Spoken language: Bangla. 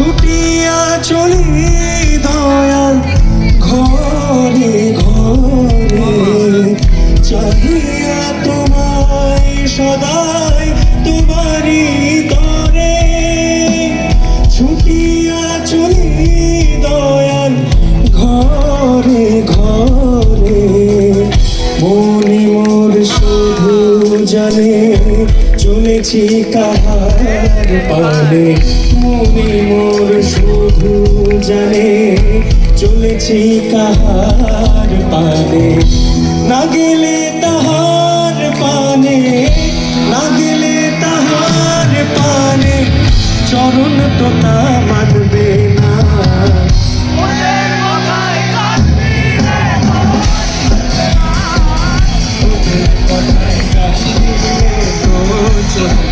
ছুটিয়া চলি দয়াল, ঘরে ঘরে। চাহিয়া তোমায় সদাই তোমারই তরে ছুটিয়া চলি দয়াল, ঘরে ঘরে। মনে মোর শুধু জানে চলেছি কাহার পানে। মনে মোর শুধু জানে চলেছি কাহার পানে। না গেলে তাহার পানে না গেলে তাহার পানে। চরণ তো তা মানবে না। Thank you.